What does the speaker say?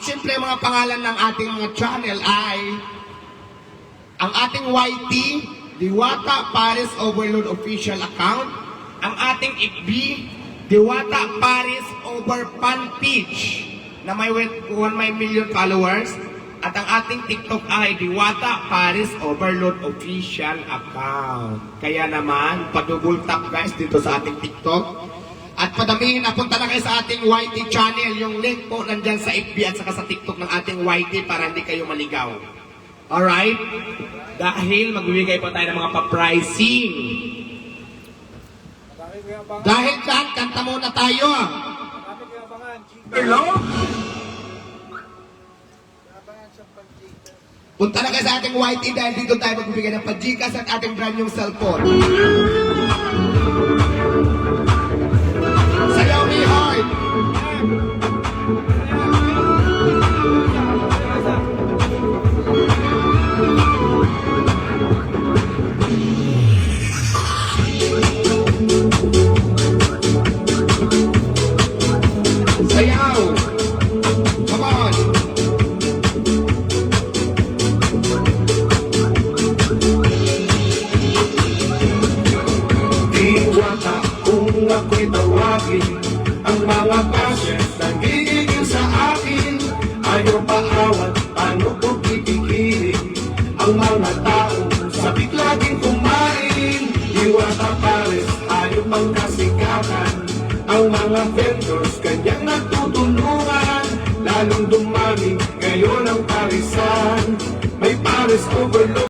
At siyempre mga pangalan ng ating mga channel ay ang ating YT, Diwata Paris Overload Official Account, ang ating FB, Diwata Paris Over Fan Page na may 1 million followers, at ang ating TikTok ay Diwata Paris Overload Official Account. Kaya naman, tap guys dito sa ating TikTok. At padamihin na punta na kayo sa ating YT channel. Yung link po nandyan sa FB at saka sa TikTok ng ating YT para hindi kayo maligaw. Alright? Dahil magbibigay po tayo ng mga pa-pricing. Dahil dyan, kanta muna tayo. Hello? Punta na kayo sa ating YT dahil dito tayo magbibigay ng pajikas at ating brand new cellphone. Ako'y tawagin Ang mga passions nagigigil ang mga tao Sabik laging kumain. Diwata pares ayaw pagkasikatan Ang mga vendors kanyang nagtutulungan Lalong dumami ngayon ang parisan. May pares overload